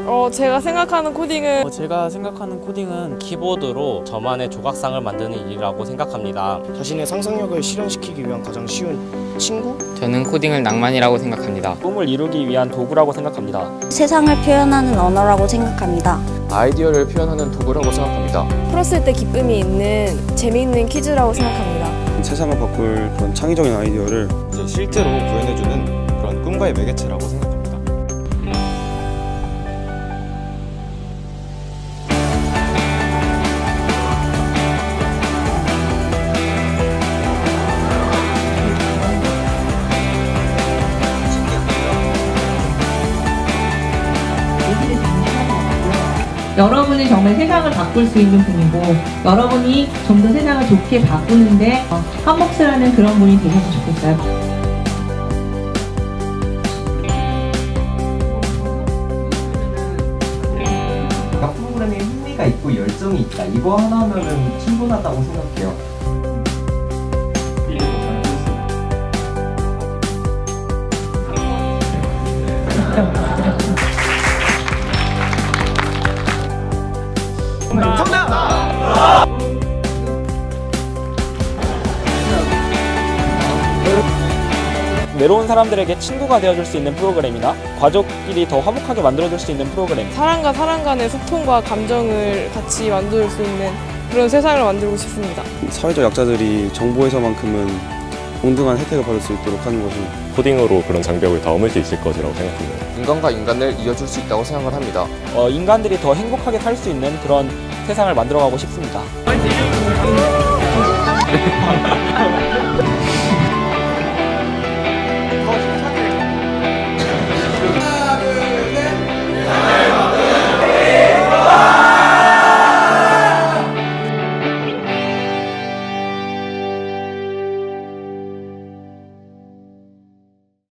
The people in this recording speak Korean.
어, 제가 생각하는 코딩은 어, 제가 생각하는 코딩은 키보드로 저만의 조각상을 만드는 일이라고 생각합니다. 자신의 상상력을 실현시키기 위한 가장 쉬운 친구? 저는 코딩을 낭만이라고 생각합니다. 꿈을 이루기 위한 도구라고 생각합니다. 세상을 표현하는 언어라고 생각합니다. 아이디어를 표현하는 도구라고 생각합니다. 풀었을 때 기쁨이 있는 재미있는 퀴즈라고 생각합니다. 세상을 바꿀 그런 창의적인 아이디어를 이제 실제로 구현해주는 그런 꿈과의 매개체라고 생각합니다. 여러분이 정말 세상을 바꿀 수 있는 분이고 여러분이 좀 더 세상을 좋게 바꾸는데 어, 한몫을 하는 그런 분이 되셨으면 좋겠어요. 각 프로그램에 흥미가 있고 열정이 있다. 이거 하나면은 충분하다고 생각해요. 외로운 사람들에게 친구가 되어줄 수 있는 프로그램이나 가족끼리 더 화목하게 만들어줄 수 있는 프로그램. 사람과 사람 간의 소통과 감정을 같이 만들 수 있는 그런 세상을 만들고 싶습니다. 사회적 약자들이 정보에서만큼은 동등한 혜택을 받을 수 있도록 하는 것이 코딩으로 그런 장벽을 다 허물 수 있을 것이라고 생각합니다. 인간과 인간을 이어줄 수 있다고 생각을 합니다. 어, 인간들이 더 행복하게 살 수 있는 그런 세상을 만들어가고 싶습니다.